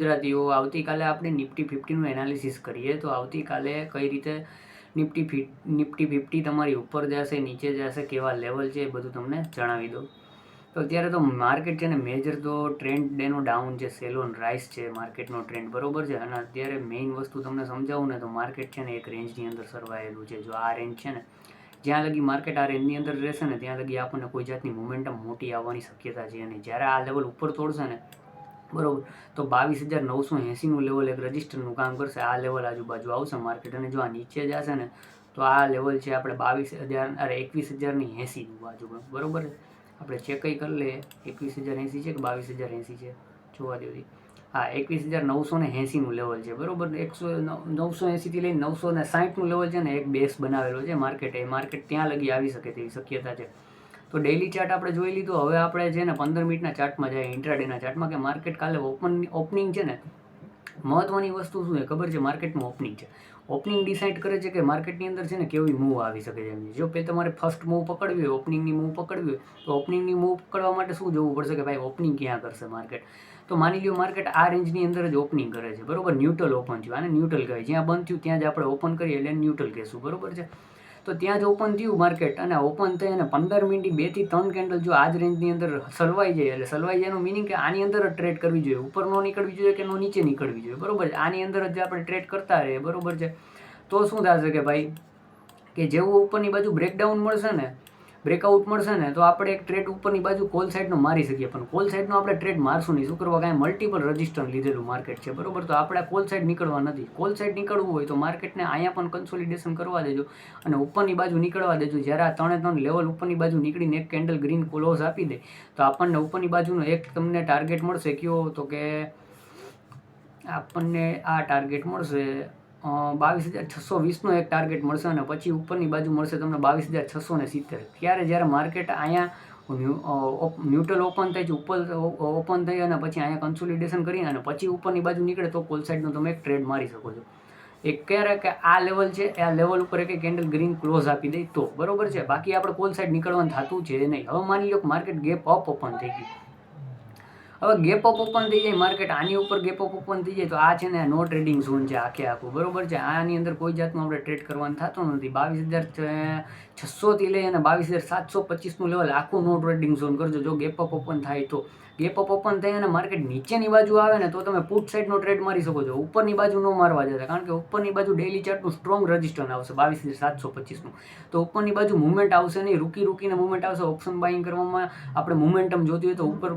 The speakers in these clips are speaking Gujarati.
ગુજરાતીઓ, આવતીકાલે આપણે નિફ્ટી ફિફ્ટીનું એનાલિસિસ કરીએ. તો આવતીકાલે કઈ રીતે નિફ્ટી ફિફ નિફ્ટી ફિફ્ટી તમારી ઉપર જશે, નીચે જશે, કેવા લેવલ છે એ બધું તમને જણાવી દઉં. તો અત્યારે તો માર્કેટ છે ને મેજર તો ટ્રેન્ડ ડેનો ડાઉન છે સેલોન રાઇસ છે માર્કેટનો ટ્રેન્ડ બરોબર છે. અને અત્યારે મેઇન વસ્તુ તમને સમજાવું ને તો માર્કેટ છે ને એક રેન્જની અંદર સરવાયેલું છે. જો આ રેન્જ છે ને, જ્યાં લગી માર્કેટ આ રેન્જની અંદર રહેશે ને, ત્યાં લગી આપણને કોઈ જાતની મોમેન્ટમ મોટી આવવાની શક્યતા છે અને જ્યારે આ લેવલ ઉપર તોડશે ને બરોબર. તો બાવીસ હજાર નવસો એંસીનું લેવલ એક રજિસ્ટરનું કામ કરશે. આ લેવલ આજુબાજુ આવશે માર્કેટ અને જો આ નીચે જશે ને, તો આ લેવલ છે આપણે બાવીસ હજાર, અરે એકવીસ હજારની એંસીનું બાજુ બરાબર આપણે આપણે ચેકઈ કરી લઈએ. એકવીસ હજાર એંસી છે કે બાવીસ હજાર એંસી છે? જોવા દેવી હા, એકવીસ હજાર નવસો ને એંસીનું લેવલ છે. બરાબર એકસો નવસો એંસીથી લઈને નવસો ને સાહીઠનું લેવલ છે ને, એક બેસ બનાવેલો છે માર્કેટ એ માર્કેટ ત્યાં લગી આવી શકે તેવી શક્યતા છે. તો ડેલી ચાર્ટ આપણે જોઈ લીધું. હવે આપણે છે ને પંદર મિનિટના ચાર્ટમાં જાય ઇન્ટ્રાડેના ચાર્ટમાં કે માર્કેટ કાલે ઓપન ઓપનિંગ છે ને, મહત્વની વસ્તુ શું છે? ખબર છે? માર્કેટમાં ઓપનિંગ છે. ઓપનિંગ ડિસાઇડ કરે છે કે માર્કેટની અંદર છે ને કેવી મૂવ આવી શકે છે જો પહેલાં તમારે ફર્સ્ટ મૂવ પકડવી હોય ઓપનિંગની મૂવ પકડવી હોય, તો ઓપનિંગની મૂવ પકડવા માટે શું જોવું પડશે કે ભાઈ ઓપનિંગ ક્યાં કરશે માર્કેટ તો માની લ્યો માર્કેટ આ રેન્જની અંદર જ ઓપનિંગ કરે છે. બરોબર? ન્યુટ્રલ ઓપન થયું. આને ન્યુટ્રલ કહેવાય. જ્યાં બંધ થયું, ત્યાં જ આપણે ઓપન કરીએ એટલે ન્યુટ્રલ કહેશું. બરોબર છે? તો ત્યાં જ ઓપન થયું માર્કેટ અને ઓપન થઈ અને પંદર મિનિટ બેથી ત્રણ કેન્ડલ જો આ જ રેન્જની અંદર સલવાઈ જાય, એટલે સલવાઈ જાય એનું મિનિંગ કે આની અંદર જ ટ્રેડ કરવી જોઈએ. ઉપર નો નીકળવી જોઈએ કે નો નીચે નીકળવી જોઈએ. બરોબર છે? આની અંદર જ આપણે ટ્રેડ કરતા રહીએ, બરોબર છે? તો શું થશે કે ભાઈ, કે જેવું ઉપરની બાજુ બ્રેકડાઉન મળશે ને બ્રેકઆઉટ મળશે ને, તો આપણે એક ટ્રેડ ઉપરની બાજુ કોલ સાઈડનો મારી શકીએ. પણ કોલ સાઈડનો આપણે ટ્રેડ મારશું નહીં. શું કરવા? કાંઈ મલ્ટિપલ રજિસ્ટર લીધેલું માર્કેટ છે. બરોબર? તો આપણે કોલ સાઈડ નીકળવા નથી. કોલ સાઈડ નીકળવું હોય તો માર્કેટને અહીંયા પણ કન્સોલિડેશન કરવા દેજો અને ઉપરની બાજુ નીકળવા દેજો. જ્યારે આ ત્રણે ત્રણ લેવલ ઉપરની બાજુ નીકળીને એક કેન્ડલ ગ્રીન ક્લોઝ આપી દે, તો આપણને ઉપરની બાજુનો એક તમને ટાર્ગેટ મળશે. કયો? તો કે આપણને આ ટાર્ગેટ મળશે બાવીસ હજાર છસો વીસનો એક ટાર્ગેટ મળશે અને પછી ઉપરની બાજુ મળશે તમને બાવીસ હજાર છસો ને સિત્તેર. ત્યારે જ્યારે માર્કેટ અહીંયા ન્યુટ્રલ ઓપન થાય છે, ઉપર ઓપન થઈ અને પછી અહીંયા કન્સોલિડેશન કરીને અને પછી ઉપરની બાજુ નીકળે તો કોલ સાઇડનો તમે એક ટ્રેડ મારી શકો છો. એક ક્યારે કે આ લેવલ છે આ લેવલ ઉપર એક કેન્ડલ ગ્રીન ક્લોઝ આપી દે તો. બરોબર છે? બાકી આપણે કોલ સાઈડ નીકળવાનું થતું છે નહીં. હવે માની લો માર્કેટ ગેપ અપ ઓપન થઈ ગયું. હવે ગેપ અપ ઓપન થઈ જાય માર્કેટ આની ઉપર ગેપ અપ ઓપન થઈ જાય, તો આ છે ને નો ટ્રેડિંગ ઝોન છે આખે આખું. બરોબર છે? આની અંદર કોઈ જાતનું આપણે ટ્રેડ કરવાનું થતું નથી. બાવીસ હજાર છસોથી લઈ અને બાવીસ હજાર સાતસો પચીસનું લેવલ આખું નો ટ્રેડિંગ ઝોન કરજો, જો ગેપ અપ ઓપન થાય તો. ગેપ અપ ઓપન થઈ અને માર્કેટ નીચેની બાજુ આવે ને તો તમે પુટ સાઈડનો ટ્રેડ મારી શકો છો. ઉપરની બાજુ ન મારવા જતા કારણ કે ઉપરની બાજુ ડેલી ચાર્ટનું સ્ટ્રોંગ રજિસ્ટર આવશે બાવીસ સાતસો પચીસનું તો ઉપરની બાજુ મુવમેન્ટ આવશે નહીં, રૂકી રૂકીને મુવમેન્ટ આવશે. ઓપ્શન બાઇંગ કરવામાં આપણે મુવમેન્ટમ જોતી હોય તો ઉપર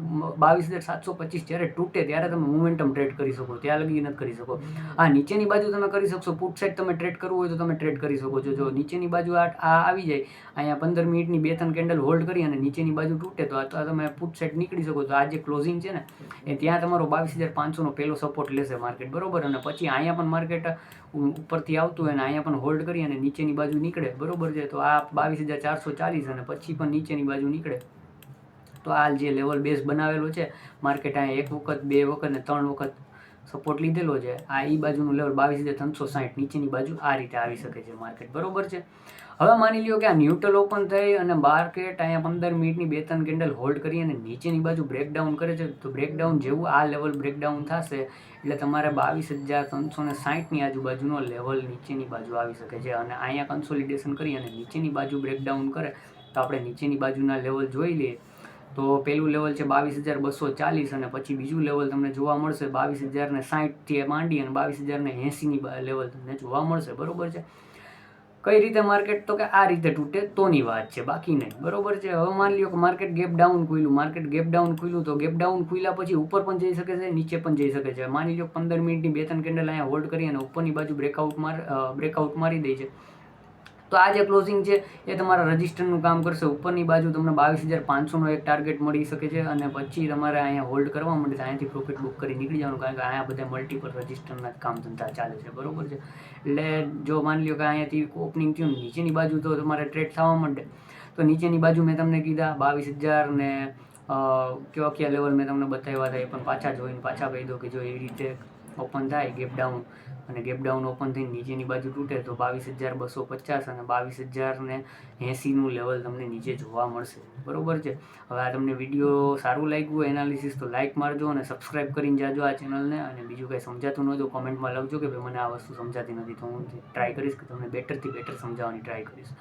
બાવીસ હજાર સાતસો પચીસ જ્યારે તૂટે ત્યારે તમે મુવમેન્ટમ ટ્રેડ કરી શકો, ત્યાં લગી નથી કરી શકો. આ નીચેની બાજુ તમે કરી શકશો પુટ સાઈડ તમે ટ્રેડ કરવું હોય તો તમે ટ્રેડ કરી શકો છો. જો નીચેની બાજુ આ આવી જાય, અહીંયા પંદર મિનિટની બે ત્રણ કેન્ડલ હોલ્ડ કરી અને નીચેની બાજુ તૂટે તો આ તમે પુટ સાઈડ નીકળી શકો. તો આ જે ક્લોઝિંગ છે ને, એ ત્યાં તમારો બાવીસ હજાર પાંચસોનો પહેલો સપોર્ટ લેશે માર્કેટ બરોબર? અને પછી અહીંયા પણ માર્કેટ ઉપરથી આવતું હોય અને અહીંયા પણ હોલ્ડ કરી અને નીચેની બાજુ નીકળે, બરોબર છે? તો આ બાવીસ હજાર ચારસો ચાલીસ અને પછી પણ નીચેની બાજુ નીકળે. તો આ જે લેવલ બેઝ બનાવેલો છે માર્કેટ અહીંયા એક વખત, બે વખત ને ત્રણ વખત સપોર્ટ લીધેલો છે. આ એ બાજુનું લેવલ બાવીસ હજાર ત્રણસો સાઠ નીચેની બાજુ આ રીતે આવી શકે છે માર્કેટ બરોબર છે? હવે માની લ્યો કે આ ન્યુટ્રલ ઓપન થઈ અને માર્કેટ અહીંયા પંદર મિનિટની બે ત્રણ કેન્ડલ હોલ્ડ કરી અને નીચેની બાજુ બ્રેકડાઉન કરે છે, તો બ્રેકડાઉન જેવું આ લેવલ બ્રેકડાઉન થશે, એટલે તમારે બાવીસ હજાર ત્રણસો ને સાઠની આજુબાજુનો લેવલ નીચેની બાજુ આવી શકે છે. અને અહીંયા કન્સોલિડેશન કરી અને નીચેની બાજુ બ્રેકડાઉન કરે, તો આપણે નીચેની બાજુના લેવલ જોઈ લઈએ. તો પહેલું લેવલ છે બાવીસ હજાર બસો ચાલીસ અને પછી બીજું લેવલ તમને જોવા મળશે બાવીસ હજારને સાઠથી માંડી અને બાવીસ હજારને એંસીની લેવલ તમને જોવા મળશે. બરોબર છે? કઈ રીતે માર્કેટ તો કે આ રીતે તૂટે તોની વાત છે, બાકી નહીં. બરોબર છે? હવે માની લ્યો કે માર્કેટ ગેપ ડાઉન ખુલ્યું. માર્કેટ ગેપ ડાઉન ખુલ્યું તો ગેપ ડાઉન ખુલ્યા પછી ઉપર પણ જઈ શકે છે, નીચે પણ જઈ શકે છે. માની લો પંદર મિનિટની બે ત્રણ કેન્ડલ અહીંયા હોલ્ડ કરી અને ઉપરની બાજુ બ્રેકઆઉટ માર બ્રેકઆઉટ મારી દે છે. તો આ જે ક્લોઝિંગ છે, એ તમારા રજિસ્ટરનું કામ કરશે. ઉપરની બાજુ તમને બાવીસ હજાર પાંચસોનો એક ટાર્ગેટ મળી શકે છે અને પછી તમારે અહીંયા હોલ્ડ કરવા માટે અહીંયાથી પ્રોફિટ બુક કરી નીકળી જવાનું, કારણ કે અહીંયા બધા મલ્ટિપલ રજિસ્ટરના કામ ધંધા ચાલે છે. બરોબર છે? એટલે જો માની લો કે અહીંયાથી ઓપનિંગ થયું નીચેની બાજુ તો તમારે ટ્રેડ થવા માંડે. તો નીચેની બાજુ મેં તમને કીધા, બાવીસ હજાર ને કેવા કયા લેવલ મેં તમને બતાવ્યા હતા, એ પણ પાછા જોઈને પાછા કહી દો કે જો એવી રીતે ઓપન થાય ગેપ ડાઉન અને ગેપ ડાઉન ઓપન થઈને નીચેની બાજુ તૂટે તો બાવીસ હજાર બસો પચાસ અને બાવીસ હજાર ને એંસીનું લેવલ તમને નીચે જોવા મળશે. બરોબર છે? હવે આ તમને વીડિયો સારું લાગ્યું હોય એનાલિસિસ તો લાઇક મારજો અને સબસ્ક્રાઇબ કરીને જાજો આ ચેનલને અને બીજું કંઈ સમજાતું ન હોય તો કોમેન્ટમાં લખજો કે ભાઈ મને આ વસ્તુ સમજાતી નથી, તો હું ટ્રાય કરીશ કે તમને બેટરથી બેટર સમજાવવાની ટ્રાય કરીશ.